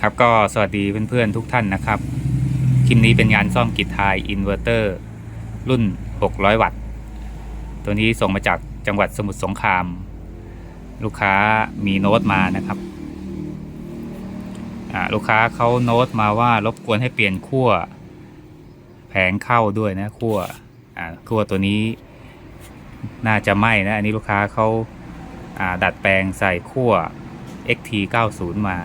ครับก็สวัสดีเพื่อนๆทุกท่านนะครับ คลิปนี้เป็นงานซ่อมกิจทายอินเวอร์เตอร์รุ่น 600 วัตต์ ตัวนี้ส่งมาจากจังหวัดสมุทรสงคราม ลูกค้ามีโน้ตมานะครับอ่าลูกค้าเขาโน้ตมาว่ารบกวนให้เปลี่ยนขั้วแผงเข้าด้วยนะขั้วอ่าขั้วตัวนี้น่าจะไหม้นะอันนี้ลูกค้าเขาอ่าดัดแปลงใส่ขั้ว XT 90 มา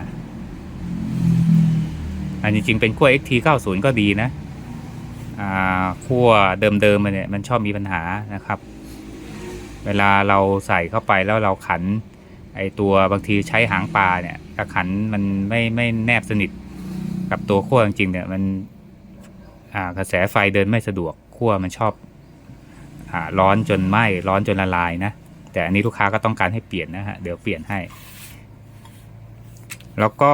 อันจริงๆเป็นขั้ว XT 90 ก็ดีนะอ่าขั้วเดิมๆมันเนี่ยมันชอบมีปัญหานะครับ เวลาเราใส่เข้าไปแล้วเราขันไอตัวบางทีใช้หางปลาเนี่ยถ้าขันมันไม่ไม่แนบสนิทกับตัวขั้วจริงๆเนี่ยมันอ่ากระแสไฟเดินไม่สะดวกขั้วมันชอบอร้อนจนไหม้ร้อนจนละลายนะแต่อันนี้ลูกค้าก็ต้องการให้เปลี่ยนนะฮะเดี๋ยวเปลี่ยนให้ แล้วก็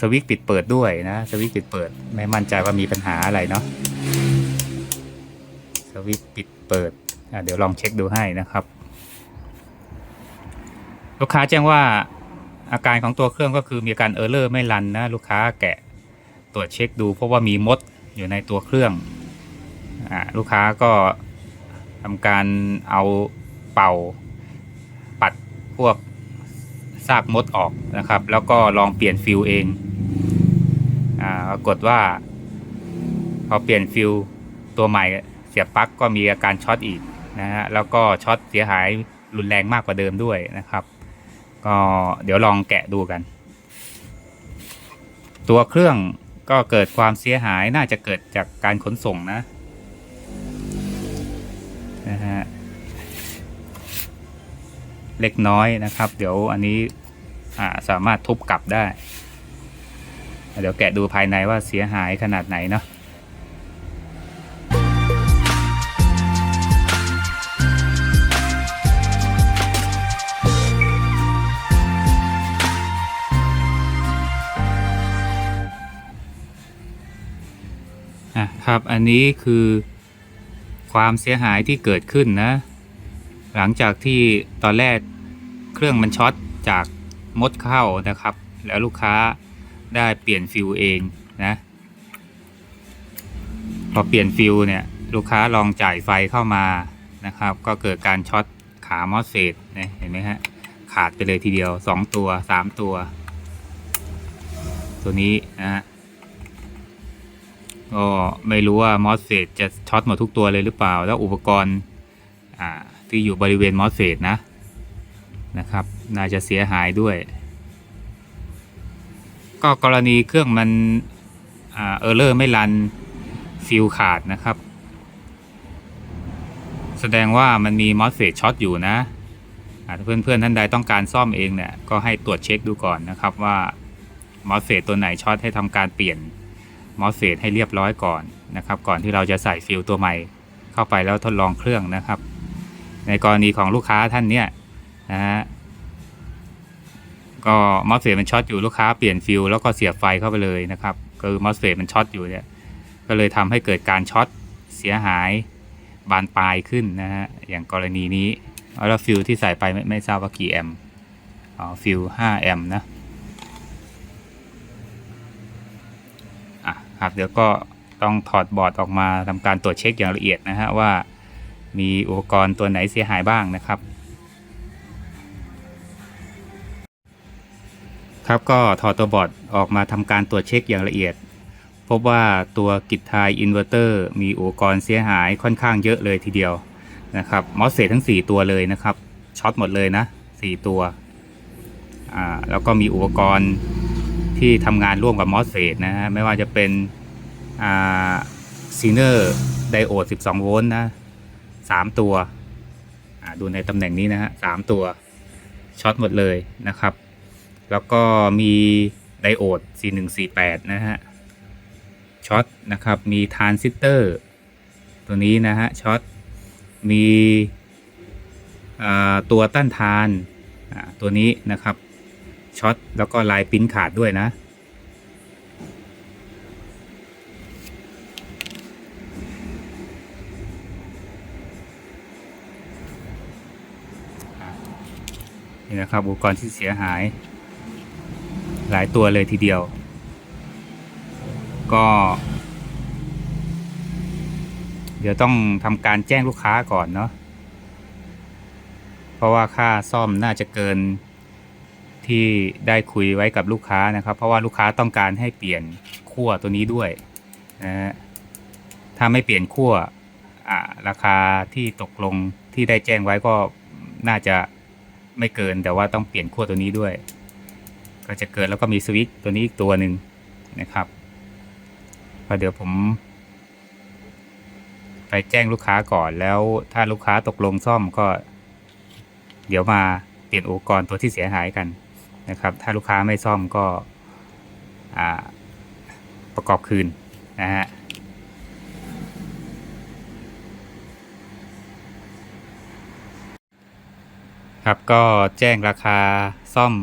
สวิตช์ปิดเปิดด้วยนะสวิตช์ปิดเปิด ไม่มั่นใจว่ามีปัญหาอะไรเนาะสวิตช์ปิดเปิดเดี๋ยวลองเช็คดูให้นะครับ ลูกค้าแจ้งว่าอาการของตัวเครื่องก็คือมีอาการเออร์เลอร์ไม่รันนะลูกค้าแกะตรวจเช็คดูเพราะว่ามีมดอยู่ในตัวเครื่องอลูกค้าก็ทำการเอาเป่าปัดพวกากมดออกนะครับ แล้วก็ลองเปลี่ยนฟิลเองอ่าปรากฏว่า พอเปลี่ยนฟิลตัวใหม่เสียบปลั๊กก็มีอาการช็อตอีกนะฮะแล้วก็ช็อตเสียหายรุนแรงมากกว่าเดิมด้วยนะครับ ก็เดี๋ยวลองแกะดูกัน ตัวเครื่องก็เกิดความเสียหายน่าจะเกิดจากการขนส่งนะนะฮะเล็กน้อยนะครับ เดี๋ยวอันนี้ อ่าสามารถทุบกลับได้ เดี๋ยวแกะดูภายในว่าเสียหายขนาดไหนเนาะอะครับอันนี้คือความเสียหายที่เกิดขึ้นนะ หลังจากที่ตอนแรกเครื่องมันช็อตจาก มดเข้านะครับ แล้วลูกค้าได้เปลี่ยนฟิวเองนะพอเปลี่ยนฟิวเนี่ยลูกค้าลองจ่ายไฟเข้ามานะครับ ก็เกิดการช็อตขามอสเฟตนะเห็นไหมฮะขาดไปเลยทีเดียว 2 ตัว 3 ตัว ตัวนี้นะฮะก็ไม่รู้ว่ามอสเฟตจะช็อตหมดทุกตัวเลยหรือเปล่า แล้วอุปกรณ์อ่าที่อยู่บริเวณมอสเฟตนะนะครับ น่าจะเสียหายด้วย ก็กรณีเครื่องมันเออร์เลอร์ไม่รันฟิลขาดนะครับ แสดงว่ามันมีมอสเฟตช็อตอยู่นะอ่าถ้าเพื่อนๆท่านใดต้องการซ่อมเองเนี่ยก็ให้ตรวจเช็คดูก่อนนะครับว่ามอสเฟตตัวไหนช็อตให้ทำการเปลี่ยนมอสเฟตให้เรียบร้อยก่อนนะครับ ก่อนที่เราจะใส่ฟิลตัวใหม่เข้าไปแล้วทดลองเครื่องนะครับ ในกรณีของลูกค้าท่านเนี่ยนะฮะ ก็มอสเฟตมันช็อตอยู่ลูกค้าเปลี่ยนฟิลแล้วก็เสียบไฟเข้าไปเลยนะครับคือมอสเฟตมันช็อตอยู่เนี่ยก็เลยทำให้เกิดการช็อตเสียหายบานปลายขึ้นนะฮะอย่างกรณีนี้แล้วฟิลที่ใส่ไปไม่ไม่ทราบว่ากี่แอมอ๋อฟิล5แอมนะอะครับเดี๋ยวก็ต้องถอดบอร์ดออกมาทำการตรวจเช็คอย่างละเอียดนะฮะว่ามีอุปกรณ์ตัวไหนเสียหายบ้างนะครับ ครับก็ถอดตัวบอร์ดออกมาทำการตรวจเช็คอย่างละเอียด พบว่าตัวกิจทายอินเวอร์เตอร์มีอุปกรณ์เสียหายค่อนข้างเยอะเลยทีเดียวนะครับมอสเฟตทั้ง 4 ตัวเลยนะครับช็อตหมดเลยนะ 4 ตัวอ่าแล้วก็มีอุปกรณ์ที่ทำงานร่วมกับมอสเฟตนะฮะไม่ว่าจะเป็นอ่าซีเนอร์ไดโอด 12 โวลต์นะสามตัวอ่าดูในตำแหน่งนี้นะฮะสามตัวช็อตหมดเลยนะครับ แล้วก็มีไดโอด 4148 นะฮะ ช็อตนะครับ มีทรานซิสเตอร์ ตัวนี้นะฮะ ช็อต มีตัวต้านทานตัวนี้นะครับ ช็อต แล้วก็ลายปิ้นขาดด้วยนะ นี่นะครับอุปกรณ์ที่เสียหาย หลายตัวเลยทีเดียว ก็ เดี๋ยวต้องทำการแจ้งลูกค้าก่อนเนาะเพราะว่าค่าซ่อมน่าจะเกินที่ได้คุยไว้กับลูกค้านะครับ เพราะว่าลูกค้าต้องการให้เปลี่ยนขั้วตัวนี้ด้วยนะฮะถ้าไม่เปลี่ยนขั้วอ่าราคาที่ตกลงที่ได้แจ้งไว้ก็น่าจะไม่เกินแต่ว่าต้องเปลี่ยนขั้วตัวนี้ด้วย ก็จะเกิดแล้วก็มีสวิตตัวนี้อีกตัวหนึ่งนะครับก็เดี๋ยวผม ไปแจ้งลูกค้าก่อนแล้วถ้าลูกค้าตกลงซ่อมก็ เดี๋ยวมาเปลี่ยนอุปกรณ์ตัวที่เสียหายกันนะครับ ถ้าลูกค้าไม่ซ่อมก็ประกอบคืนนะฮะครับก็แจ้งราคาซ่อม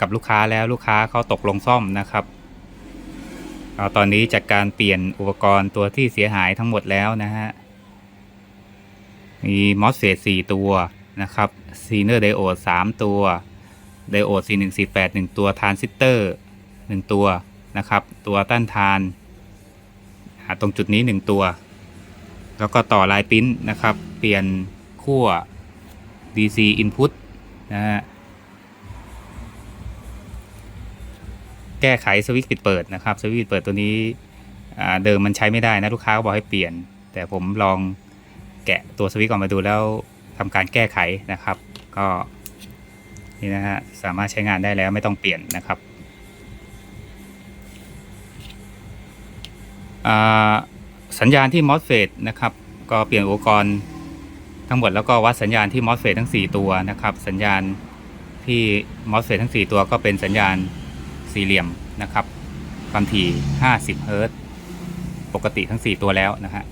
กับลูกค้าแล้วลูกค้าเขาตกลงซ่อมนะครับเอาตอนนี้จัดการเปลี่ยนอุปกรณ์ตัวที่เสียหายทั้งหมดแล้วนะฮะ มีมอสเฟต4ตัวนะครับซีเนอร์ไดโอด3ตัว ไดโอด 4148 1 ตัวทรานซิสเตอร์ 1 ตัวนะครับ ตัวต้านทานาตรงจุดนี้ 1 ตัว แล้วก็ต่อลายปิ้นนะครับ เปลี่ยนขั้ว DC input นะฮะ แก้ไขสวิตช์ปิดเปิดนะครับสวิตช์ปิดเปิดตัวนี้เดิมมันใช้ไม่ได้นะลูกค้าก็บอกให้เปลี่ยน แต่ผมลองแกะตัวสวิตช์ออกมาดูแล้วทำการแก้ไขนะครับ ก็นี่นะฮะสามารถใช้งานได้แล้วไม่ต้องเปลี่ยนนะครับสัญญาณที่ MOSFET นะครับก็เปลี่ยนอุปกรณ์ทั้งหมดแล้วก็วัดสัญญาณที่ MOSFET ทั้ง 4 ตัวนะครับ สัญญาณที่ MOSFET ทั้ง 4 ตัวก็เป็นสัญญาณ สี่เหลี่ยมนะครับ ความถี่ 50 เฮิรตซ์ปกติทั้ง 4 ตัวแล้วนะฮะ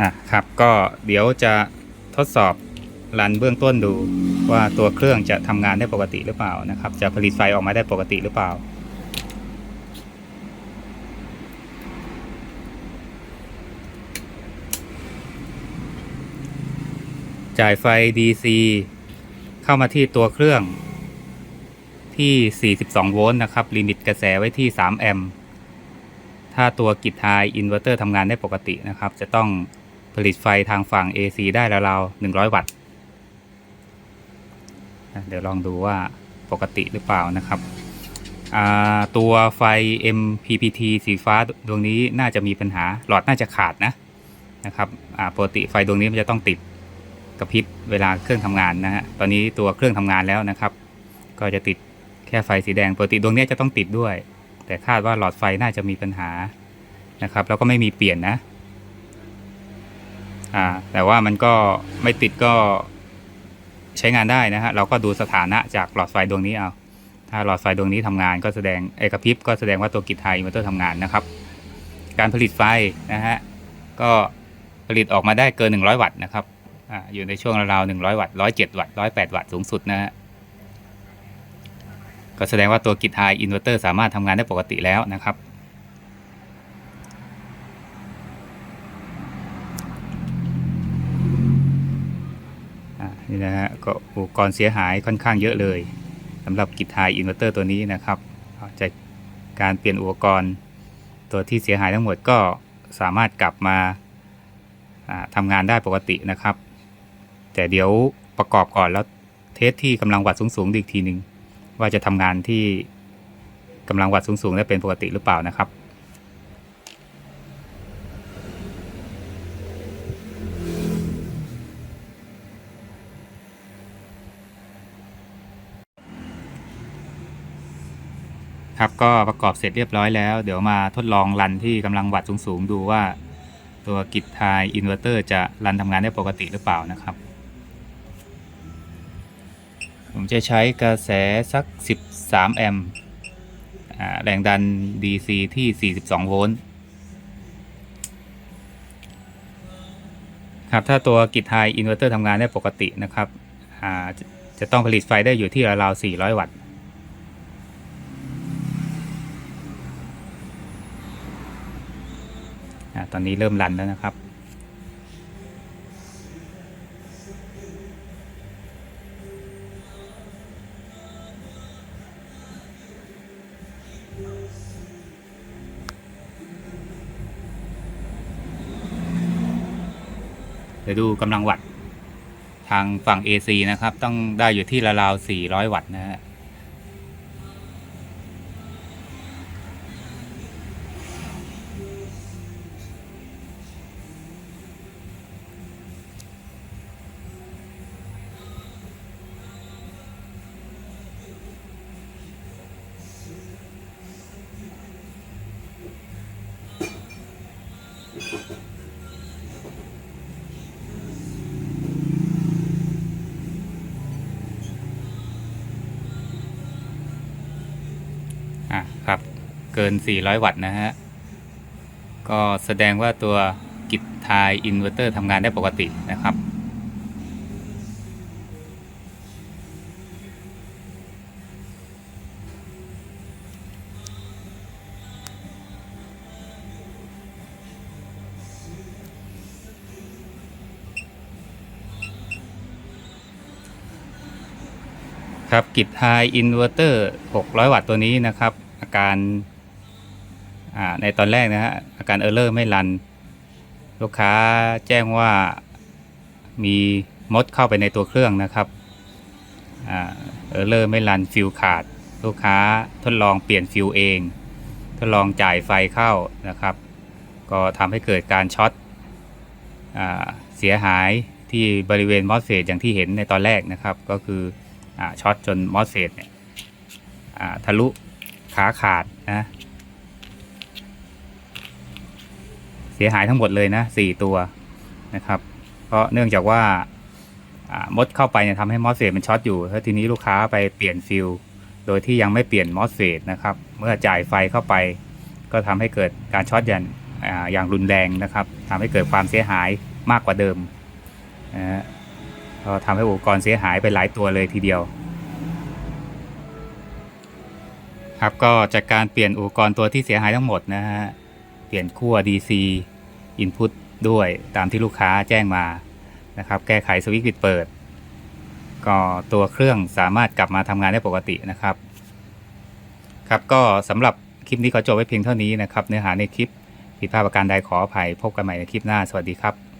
อะครับก็เดี๋ยวจะทดสอบรันเบื้องต้นดูว่าตัวเครื่องจะทำงานได้ปกติหรือเปล่านะครับ จะผลิตไฟออกมาได้ปกติหรือเปล่า จ่ายไฟ DC เข้ามาที่ตัวเครื่องที่ 42 โวลต์นะครับ ลิมิตกระแสไว้ที่ 3 แอมป์ ถ้าตัวกิจไฮอินเวอร์เตอร์ทำงานได้ปกตินะครับ จะต้องผลิตไฟทางฝั่ง AC ได้ราวๆ 100 วัตต์ เดี๋ยวลองดูว่าปกติหรือเปล่านะครับ ตัวไฟ MPPT สีฟ้าดวงนี้น่าจะมีปัญหา หลอดน่าจะขาดนะนะครับปกติไฟดวงนี้มันจะต้องติด ระพริบเวลาเครื่องทำงานนะฮะตอนนี้ตัวเครื่องทำงานแล้วนะครับ ก็จะติดแค่ไฟสีแดงปกติดวงนี้จะต้องติดด้วย แต่คาดว่าหลอดไฟน่าจะมีปัญหานะครับแล้วก็ไม่มีเปลี่ยนนะอ่าแต่ว่ามันก็ไม่ติดก็ใช้งานได้นะฮะเราก็ดูสถานะจากหลอดไฟดวงนี้เอาถ้าหลอดไฟดวงนี้ทำงานก็แสดงไอกพริบก็แสดงว่าตัวกิจไทยมอเตอร์ทำงานนะครับ การผลิตไฟนะฮะก็ผลิตออกมาได้เกิน 100 วัตต์นะครับ อ่าอยู่ในช่วงราวๆ100วัตต์107วัตต์108วัตต์สูงสุดนะฮะก็แสดงว่าตัวกิจไฮอินเวอร์เตอร์สามารถทำงานได้ปกติแล้วนะครับอ่านี่นะฮะก็อุปกรณ์เสียหายค่อนข้างเยอะเลยสำหรับกิจไฮอินเวอร์เตอร์ตัวนี้นะครับจากการเปลี่ยนอุปกรณ์ตัวที่เสียหายทั้งหมดก็สามารถกลับมาทำงานได้ปกตินะครับ แต่เดี๋ยวประกอบก่อนแล้วเทสที่กำลังวัดสูงๆอีกทีหนึ่งว่าจะทำงานที่กำลังวัดสูงๆได้เป็นปกติหรือเปล่านะครับครับก็ประกอบเสร็จเรียบร้อยแล้ว เดี๋ยวมาทดลองรันที่กำลังวัดสูงๆ ดูว่าตัวกิจไทยอินเวอร์เตอร์จะรันทำงานได้ปกติหรือเปล่านะครับ ผมจะใช้กระแสสัก 13 แอมป์แรงดัน DC ที่ 42 โวลต์ครับถ้าตัวกิจไฮอินเวอร์เตอร์ทำงานได้ปกตินะครับจะจะต้องผลิตไฟได้อยู่ที่ราวๆ 400 วัตต์ตอนนี้เริ่มรันแล้วนะครับ เดี๋ยวดูกำลังวัตต์ทางฝั่ง AC นะครับ ต้องได้อยู่ที่ราวๆ400 วัตต์นะฮะอะ เกิน 400 วัตต์นะฮะ ก็แสดงว่าตัวกิจทายอินเวอร์เตอร์ทำงานได้ปกตินะครับครับกิจไฮอินเวอร์เตอร์ 600 วัตต์ตัวนี้นะครับ อาการ ในตอนแรกนะฮะอาการเออร์เลอร์ไม่รัน ลูกค้าแจ้งว่ามีมดเข้าไปในตัวเครื่องนะครับเออร์เลอร์ไม่รันฟิวขาด ลูกค้าทดลองเปลี่ยนฟิวเอง ทดลองจ่ายไฟเข้านะครับ ก็ทำให้เกิดการช็อตอเสียหายที่บริเวณมอสเฟตอย่างที่เห็นในตอนแรกนะครับ ก็คืออช็อตจนมอสเฟตเนี่ยทะลุขาขาดนะ เสียหายทั้งหมดเลยนะสี่ตัวนะครับ เพราะเนื่องจากว่าอ่ามดเข้าไปเนี่ยทำให้มอสเฟตมันช็อตอยู่แล้วทีนี้ลูกค้าไปเปลี่ยนฟิลโดยที่ยังไม่เปลี่ยนมอสเฟตนะครับ เมื่อจ่ายไฟเข้าไป ก็ทำให้เกิดการช็อตอย่างอย่างรุนแรงนะครับทำให้เกิดความเสียหายมากกว่าเดิมนะฮะก็ทำให้อุปกรณ์เสียหายไปหลายตัวเลยทีเดียว ครับก็จากการเปลี่ยนอุปกรณ์ตัวที่เสียหายทั้งหมดนะฮะเปลี่ยนขั้ว DC Input ด้วยตามที่ลูกค้าแจ้งมานะครับ แก้ไขสวิตช์ปิดเปิด ก็ตัวเครื่องสามารถกลับมาทำงานได้ปกตินะครับ ครับก็สำหรับคลิปนี้ขอจบไว้เพียงเท่านี้นะครับ เนื้อหาในคลิปผิดพลาดประการใดขออภัยพบกันใหม่ในคลิปหน้าสวัสดีครับ